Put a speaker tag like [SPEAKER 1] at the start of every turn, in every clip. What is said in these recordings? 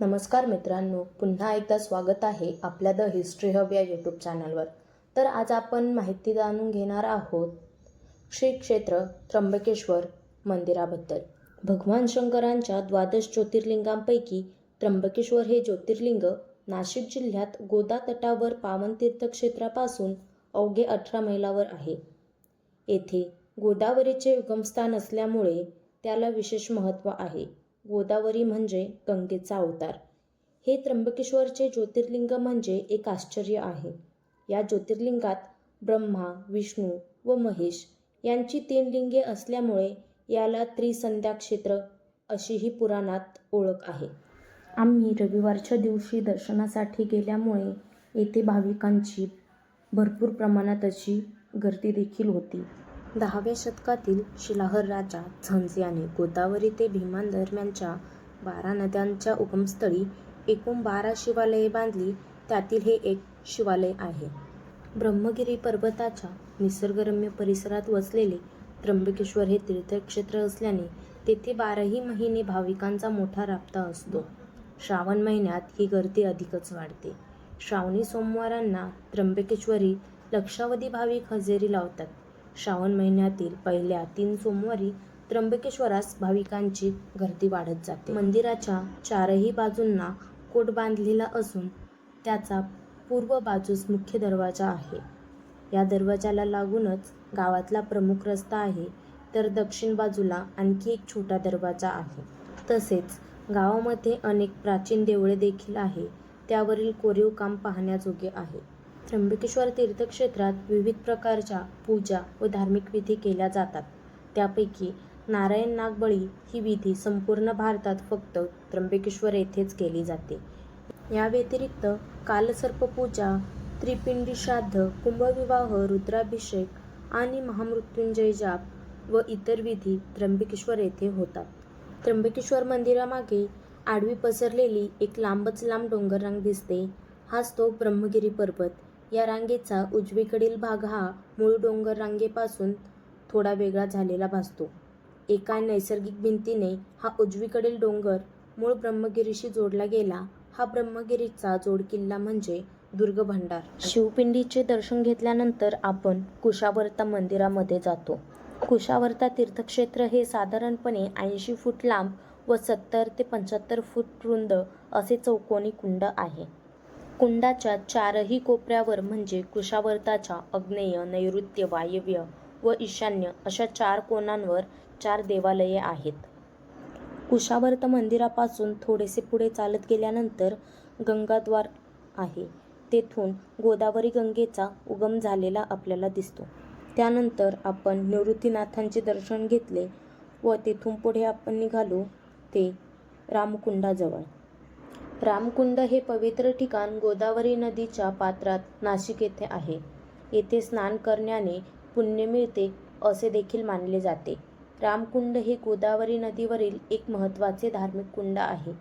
[SPEAKER 1] नमस्कार मित्रांनो पुन्हा एकदा स्वागत आहे आपल्या द हिस्ट्री हब या यूट्यूब चॅनलवर तर आज आपण माहिती जाणून घेणार आहोत श्री क्षेत्र त्र्यंबकेश्वर मंदिराबद्दल. भगवान शंकरांच्या द्वादश ज्योतिर्लिंगांपैकी त्र्यंबकेश्वर हे ज्योतिर्लिंग नाशिक जिल्ह्यात गोदा तटावर पावन तीर्थक्षेत्रापासून अवघे अठरा मैलावर आहे. येथे गोदावरीचे उगमस्थान असल्यामुळे त्याला विशेष महत्त्व आहे. गोदावरी म्हणजे गंगेचा अवतार. हे त्र्यंबकेश्वरचे ज्योतिर्लिंग म्हणजे एक आश्चर्य आहे. या ज्योतिर्लिंगात ब्रह्मा विष्णू व महेश यांची तीन लिंगे असल्यामुळे याला त्रिसंध्या क्षेत्र अशीही पुराणात ओळख आहे. आम्ही रविवारच्या दिवशी दर्शनासाठी गेल्यामुळे येथे भाविकांची भरपूर प्रमाणात अशी गर्दी देखील होती. दहाव्या शतकातील शिलाहर राजा झंज याने गोदावरी ते भीमान दरम्यानच्या बारा नद्यांच्या उगमस्थळी एकूण बारा शिवालये बांधली त्यातील हे एक शिवालय आहे. ब्रह्मगिरी पर्वताच्या निसर्गरम्य परिसरात वसलेले त्र्यंबकेश्वर हे तीर्थक्षेत्र असल्याने तेथे बाराही महिने भाविकांचा मोठा राबता असतो. श्रावण महिन्यात ही गर्दी अधिकच वाढते. श्रावणी सोमवारांना त्र्यंबकेश्वरी लक्षावधी भाविक हजेरी लावतात. श्रावण महिन्यातील पहिल्या तीन सोमवारी त्र्यंबकेश्वरास भाविकांची गर्दी वाढत जाते. मंदिराच्या चारही बाजूंना कोट बांधलेला असून त्याचा पूर्व बाजूस मुख्य दरवाजा आहे. या दरवाजाला लागूनच गावातला प्रमुख रस्ता आहे तर दक्षिण बाजूला आणखी एक छोटा दरवाजा आहे. तसेच गावामध्ये अनेक प्राचीन देवळे देखील आहे त्यावरील कोरीव काम पाहण्याजोगे आहे. त्र्यंबकेश्वर तीर्थक्षेत्रात विविध प्रकारच्या पूजा व धार्मिक विधी केल्या जातात. त्यापैकी नारायण नागबळी ही विधी संपूर्ण भारतात फक्त त्र्यंबकेश्वर येथेच केली जाते. या व्यतिरिक्त कालसर्पपूजा त्रिपिंडी श्राद्ध कुंभविवाह रुद्राभिषेक आणि महामृत्युंजय जाप व इतर विधी त्र्यंबकेश्वर येथे होतात. त्र्यंबकेश्वर मंदिरामागे आडवी पसरलेली एक लांबच लांब डोंगररांग दिसते. हाच तो ब्रह्मगिरी पर्वत या रांगेचा उजवीकडील भाग हा मूळ डोंगर रांगेपासून थोडा वेगळा झालेला भासतो. एका नैसर्गिक भिंतीने हा उजवीकडील डोंगर मूळ ब्रह्मगिरीशी जोडला गेला. हा ब्रह्मगिरीचा जोडकिल्ला म्हणजे दुर्ग भंडार शिवपिंडीचे दर्शन घेतल्यानंतर आपण कुशावर्ता मंदिरामध्ये जातो. कुशावर्ता तीर्थक्षेत्र हे साधारणपणे ऐंशी फूट लांब व सत्तर ते पंच्याहत्तर फूट रुंद असे चौकोनी कुंड आहे. कुंडाच्या चारही कोपऱ्यावर म्हणजे कुशावर्ताच्या आग्नेय नैऋत्य वायव्य व ईशान्य अशा चार कोणांवर चार देवालये आहेत. कुशावर्त मंदिरापासून थोडेसे पुढे चालत गेल्यानंतर गंगाद्वार आहे. तेथून गोदावरी गंगेचा उगम झालेला आपल्याला दिसतो. त्यानंतर आपण निवृत्तीनाथांचे दर्शन घेतले व तेथून पुढे आपण निघालो ते रामकुंडाजवळ. रामकुंड हे पवित्र ठिकाण गोदावरी नदीच्या पात्रात नाशिक येथे आहे. येथे स्नान करण्याने पुण्य मिळते असे देखील मानले जाते. रामकुंड हे गोदावरी नदीवरील एक महत्त्वाचे धार्मिक कुंड आहे.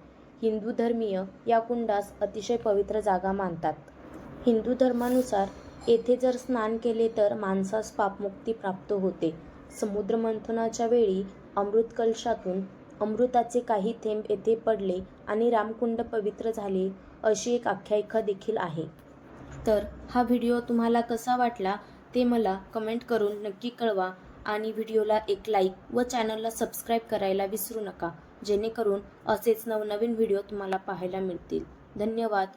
[SPEAKER 1] हिंदू धर्मीय या कुंडास अतिशय पवित्र जागा मानतात. हिंदू धर्मानुसार येथे जर स्नान केले तर माणसास पापमुक्ती प्राप्त होते. समुद्रमंथनाच्या वेळी अमृत कलशातून अमृताचे काही थेंब येथे पडले आणि रामकुंड पवित्र झाले अशी एक आख्यायिका देखील आहे. तर हा व्हिडिओ तुम्हाला कसा वाटला ते मला कमेंट करून नक्की कळवा आणि व्हिडिओला एक लाईक व चॅनलला सबस्क्राईब करायला विसरू नका जेणेकरून असेच नवनवीन व्हिडिओ तुम्हाला पाहायला मिळतील. धन्यवाद.